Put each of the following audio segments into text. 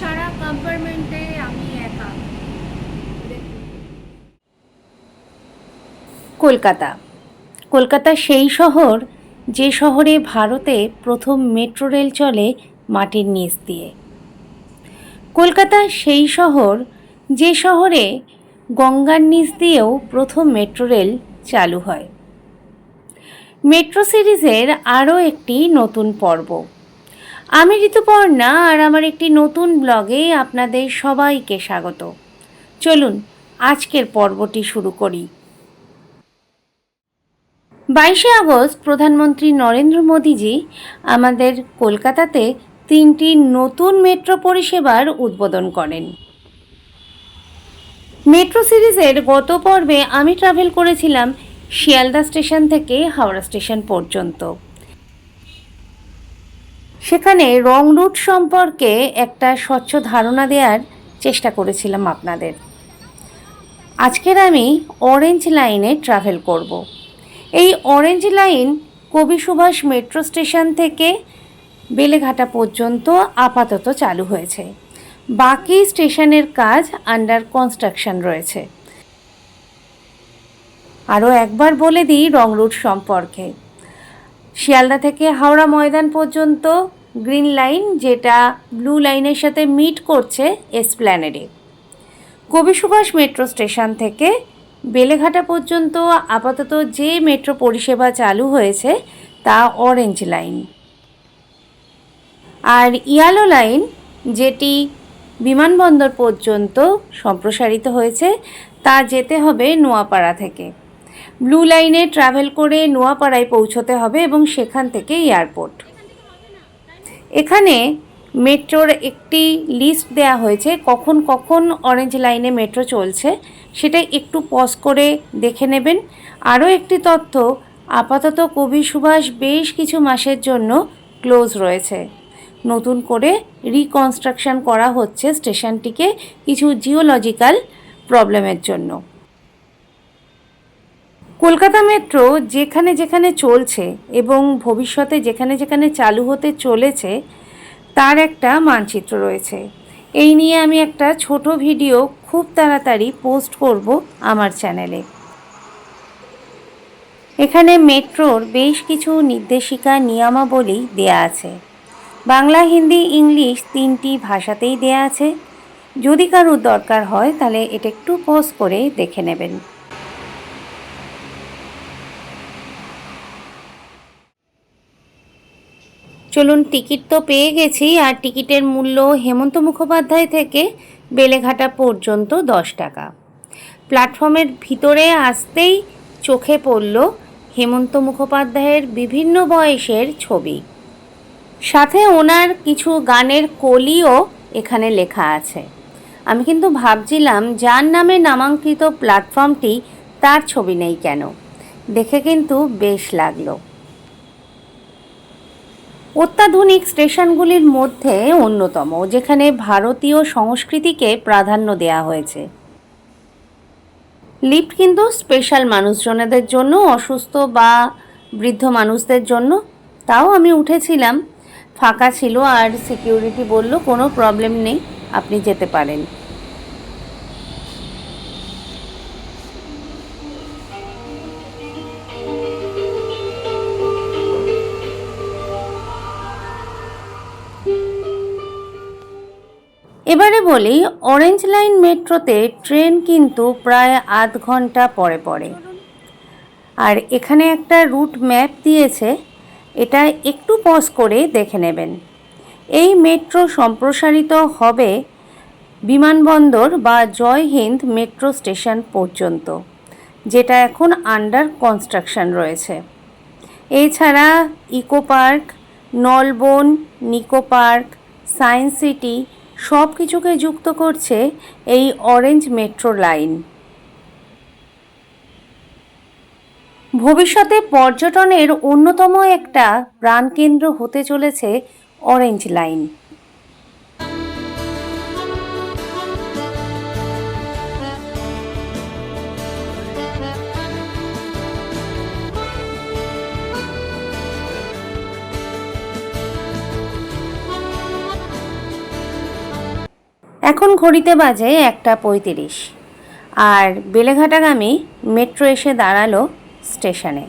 সারা কম্পার্টমেন্টে আমি একা। কলকাতা। কলকাতা সেই শহর, যে শহরে ভারতে প্রথম মেট্রো রেল চলে মাটির নিচ দিয়ে। কলকাতা সেই শহর, যে শহরে গঙ্গার নিচ দিয়েও প্রথম মেট্রো রেল চালু হয়। মেট্রো সিরিজের আরও একটি নতুন পর্ব। আমি ঋতুপর্ণা আর আমার একটি নতুন ব্লগে আপনাদের সবাইকে স্বাগত। চলুন, আজকের পর্বটি শুরু করি। বাইশে আগস্ট প্রধানমন্ত্রী নরেন্দ্র মোদীজি আমাদের কলকাতাতে তিনটি নতুন মেট্রো পরিষেবার উদ্বোধন করেন। মেট্রো সিরিজের গত পর্বে আমি ট্রাভেল করেছিলাম শিয়ালদা স্টেশন থেকে হাওড়া স্টেশন পর্যন্ত। সেখানে রং রুট সম্পর্কে একটা স্বচ্ছ ধারণা দেওয়ার চেষ্টা করেছিলাম আপনাদের। আজকের আমি অরেঞ্জ লাইনে ট্রাভেল করব। এই অরেঞ্জ লাইন কবি সুভাষ মেট্রো স্টেশন থেকে বেলেঘাটা পর্যন্ত আপাতত চালু হয়েছে। বাকি স্টেশনের কাজ আন্ডার কনস্ট্রাকশন রয়েছে। আরও একবার বলে দিই রং রুট সম্পর্কে। শিয়ালদা থেকে হাওড়া ময়দান পর্যন্ত গ্রিন লাইন, যেটা ব্লু লাইনের সাথে মিট করছে এসপ্ল্যানেডে। কবি সুভাষ মেট্রো স্টেশন থেকে বেলেঘাটা পর্যন্ত আপাতত যে মেট্রো পরিষেবা চালু হয়েছে, তা অরেঞ্জ লাইন আর ইয়ালো লাইন যেটি বিমানবন্দর পর্যন্ত সম্প্রসারিত হয়েছে, তা যেতে হবে নোয়াপাড়া থেকে। ব্লু লাইনে ট্রাভেল করে নোয়াপাড়ায় পৌঁছতে হবে এবং সেখান থেকে এয়ারপোর্ট। এখানে মেট্রোর একটি লিস্ট দেয়া হয়েছে, কখন কখন অরেঞ্জ লাইনে মেট্রো চলছে। সেটা একটু পজ করে দেখে নেবেন। আরও একটি তথ্য, আপাতত কবি সুভাষ বেশ কিছু মাসের জন্য ক্লোজ রয়েছে। নতুন করে রিকনস্ট্রাকশন করা হচ্ছে স্টেশনটিকে কিছু জিওলজিক্যাল প্রবলেমের জন্য। কলকাতা মেট্রো যেখানে যেখানে চলছে এবং ভবিষ্যতে যেখানে যেখানে চালু হতে চলেছে, তার একটা মানচিত্র রয়েছে। এই নিয়ে আমি একটা ছোট ভিডিও খুব তাড়াতাড়ি পোস্ট করব আমার চ্যানেলে। এখানে মেট্রোর বেশ কিছু নির্দেশিকা নিয়মাবলী দেয়া আছে। বাংলা, হিন্দি, ইংলিশ তিনটি ভাষাতেই দেয়া আছে। যদি কারোর দরকার হয়, তাহলে এটা একটু পোজ করে দেখে নেবেন। চলুন, টিকিট তো পেয়ে গেছি, আর টিকিটের মূল্য হেমন্ত মুখোপাধ্যায় থেকে বেলেঘাটা পর্যন্ত দশ টাকা। প্ল্যাটফর্মের ভিতরে আসতেই চোখে পড়ল হেমন্ত মুখোপাধ্যায়ের বিভিন্ন বয়সের ছবি। সাথে ওনার কিছু গানের কলিও এখানে লেখা আছে। আমি কিন্তু ভাবছিলাম, যার নামে নামাঙ্কিত প্ল্যাটফর্মটি, তার ছবি নেই কেন? দেখে কিন্তু বেশ লাগল। অত্যাধুনিক স্টেশনগুলির মধ্যে অন্যতম, যেখানে ভারতীয় সংস্কৃতিকে প্রাধান্য দেওয়া হয়েছে। লিফট কিন্তু স্পেশাল মানুষজনেদের জন্য, অসুস্থ বা বৃদ্ধ মানুষদের জন্য। তাও আমি উঠেছিলাম, ফাঁকা ছিল আর সিকিউরিটি বলল, কোনো প্রবলেম নেই, আপনি যেতে পারেন। এবারে বলি অরেঞ্জ লাইন মেট্রোতে ট্রেন কিন্তু প্রায় আধ ঘণ্টা পরে পড়ে আর এখানে একটা রুট ম্যাপ দিয়েছে, এটা একটু পজ করে দেখে নেবেন। এই মেট্রো সম্প্রসারিত হবে বিমানবন্দর বা জয় হিন্দ মেট্রো স্টেশন পর্যন্ত, যেটা এখন আন্ডার কনস্ট্রাকশন রয়েছে। এছাড়া eco park Nalban, Nicco park science city সব কিছুকে যুক্ত করছে এই অরেঞ্জ মেট্রো লাইন। ভবিষ্যতে পর্যটনের অন্যতম একটা প্রাণকেন্দ্র হতে চলেছে অরেঞ্জ লাইন। এখন ঘড়িতে বাজে একটা পঁয়ত্রিশ। আর বেলেঘাটাগামী মেট্রো এসে দাঁড়াল স্টেশনে।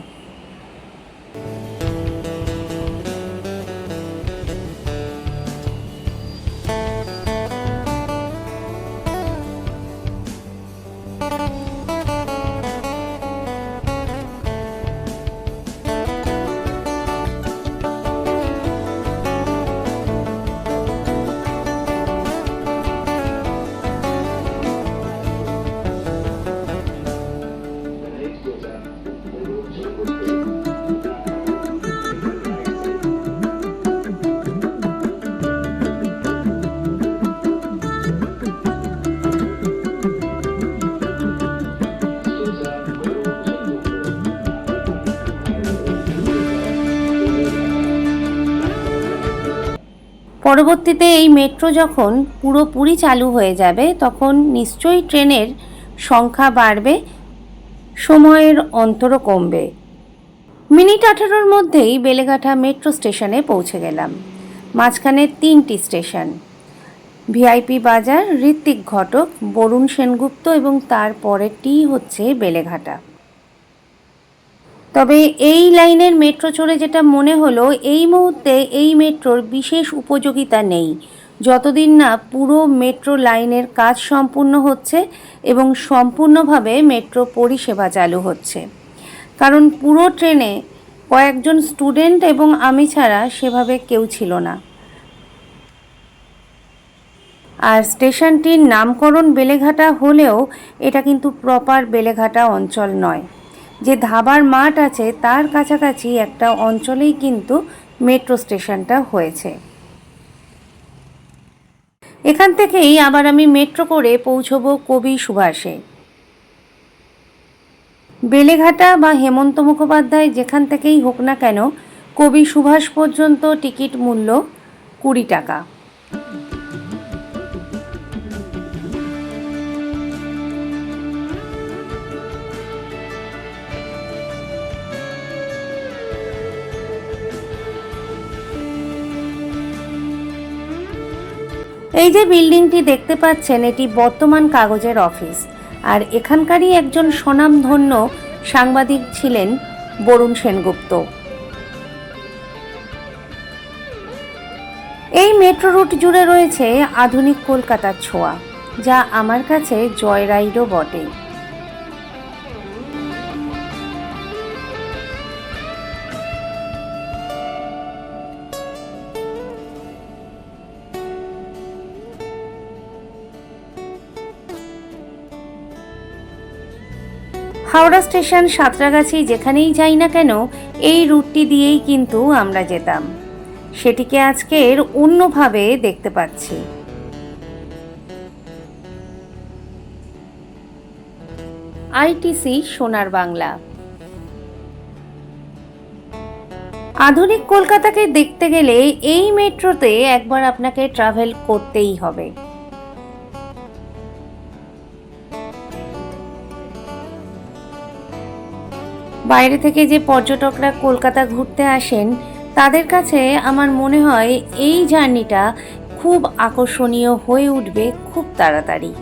পরবর্তীতে এই মেট্রো যখন পুরোপুরি চালু হয়ে যাবে, তখন নিশ্চয়ই ট্রেনের সংখ্যা বাড়বে, সময়ের অন্তরও কমবে। মিনিট আঠারোর মধ্যেই বেলেঘাটা মেট্রো স্টেশনে পৌঁছে গেলাম। মাঝখানে তিনটি স্টেশন। ভিআইপি বাজার, ঋত্বিক ঘটক, বরুণ সেনগুপ্ত এবং তার পরেরটি হচ্ছে বেলেঘাটা। তবে এই লাইনের মেট্রো চড়ে যেটা মনে হলো, এই মুহূর্তে এই মেট্রোর বিশেষ উপযোগিতা নেই। যতদিন না পুরো মেট্রো লাইনের কাজ সম্পূর্ণ হচ্ছে এবং সম্পূর্ণভাবে মেট্রো পরিষেবা চালু হচ্ছে। কারণ পুরো ট্রেনে কয়েকজন স্টুডেন্ট এবং আমি ছাড়া সেভাবে কেউ ছিল না। আর স্টেশনটির নামকরণ বেলেঘাটা হলেও এটা কিন্তু প্রপার বেলেঘাটা অঞ্চল নয়। যে ধাবার মাঠ আছে, তার কাছাকাছি একটা অঞ্চলেই কিন্তু মেট্রো স্টেশনটা হয়েছে। এখান থেকেই আবার আমি মেট্রো করে পৌঁছবো কবি সুভাষে। বেলেঘাটা বা হেমন্ত মুখোপাধ্যায় যেখান থেকেই হোক না কেন, কবি সুভাষ পর্যন্ত টিকিট মূল্য কুড়ি টাকা। এই যে বিল্ডিংটি দেখতে পাচ্ছেন, এটি বর্তমান কাগজের অফিস। আর এখানকারই একজন স্বনামধন্য সাংবাদিক ছিলেন বরুণ সেনগুপ্ত। এই মেট্রো রুট জুড়ে রয়েছে আধুনিক কলকাতার ছোঁয়া, যা আমার কাছে জয়রাইডও বটে। হাওড়া স্টেশন সাঁতরাগাছি যেখানেই যাই না কেন, এই রুটটি দিয়েই কিন্তু আমরা যেতাম। সেটিকে আজকের অন্যভাবে দেখতে পাচ্ছি। আইটিসি সোনার বাংলা। আধুনিক কলকাতাকে দেখতে গেলে এই মেট্রোতে একবার আপনাকে ট্রাভেল করতেই হবে। বাইরে থেকে যে পর্যটকরা কলকাতা ঘুরতে আসেন, তাদের কাছে আমার মনে হয় এই জার্নিটা খুব আকর্ষণীয় হয়ে উঠবে খুব তাড়াতাড়ি।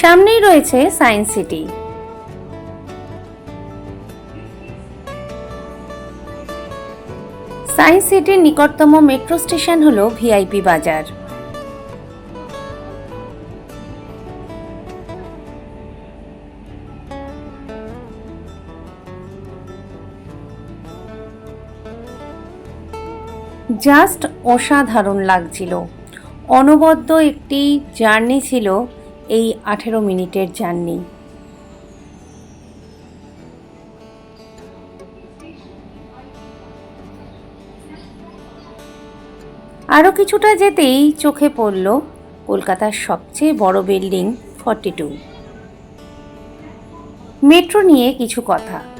সামনেই রয়েছে সায়েন্স সিটি। সায়েন্স সিটির নিকটতম মেট্রো স্টেশন হলো ভিআইপি বাজার। জাস্ট অসাধারণ লাগছিল। অনবদ্য একটি জার্নি ছিল এই আঠেরো মিনিটের জার্নি। আরও কিছুটা যেতেই চোখে পড়ল কলকাতার সবচেয়ে বড় বিল্ডিং ফর্টি টু। মেট্রো নিয়ে কিছু কথা।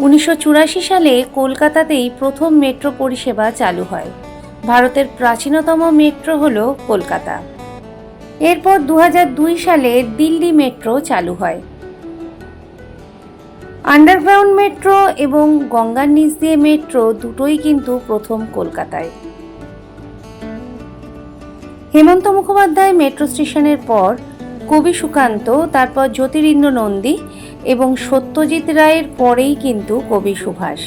উনিশশো চুরাশি সালে কলকাতাতেই প্রথম মেট্রো পরিষেবা চালু হয়। ভারতের প্রাচীনতম মেট্রো হল কলকাতা। এরপর দু সালে দিল্লি মেট্রো চালু হয়। আন্ডারগ্রাউন্ড মেট্রো এবং গঙ্গার নিচ দিয়ে মেট্রো দুটোই কিন্তু প্রথম কলকাতায়। হেমন্ত মুখোপাধ্যায় মেট্রো স্টেশনের পর কবি সুকান্ত, তারপর জ্যোতিরিন্দ্র নন্দী এবং সত্যজিৎ রায়ের পরেই কিন্তু কবি সুভাষ।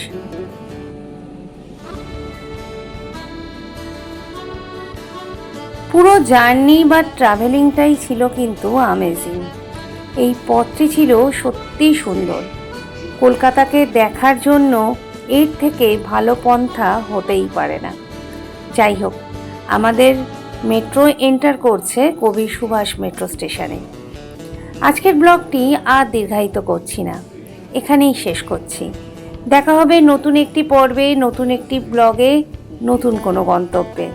পুরো জার্নি বা ট্রাভেলিংটাই ছিল কিন্তু আমেজিং এই পথটি ছিল সত্যিই সুন্দর। কলকাতাকে দেখার জন্য এর থেকে ভালো পন্থা হতেই পারে না। যাই হোক, আমাদের মেট্রো এন্টার করছে কবি সুভাষ মেট্রো স্টেশনে আজকের ব্লগটি আর দীর্ঘায়িত করছি না। এখানেই শেষ করছি। দেখা হবে নতুন একটি পর্বে, নতুন একটি ব্লগে, নতুন কোনো গন্তব্যে।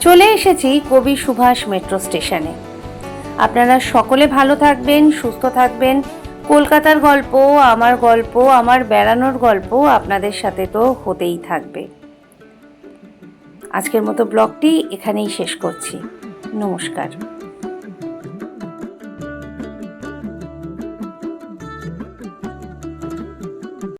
চলে এসেছি কবি সুভাষ মেট্রো স্টেশনে। আপনারা সকলে ভালো থাকবেন, সুস্থ থাকবেন। কলকাতার গল্প, আমার গল্প, আমার বেড়ানোর গল্প আপনাদের সাথে তো হতেই থাকবে। আজকের মতো ব্লগটি এখানেই শেষ করছি। নমস্কার।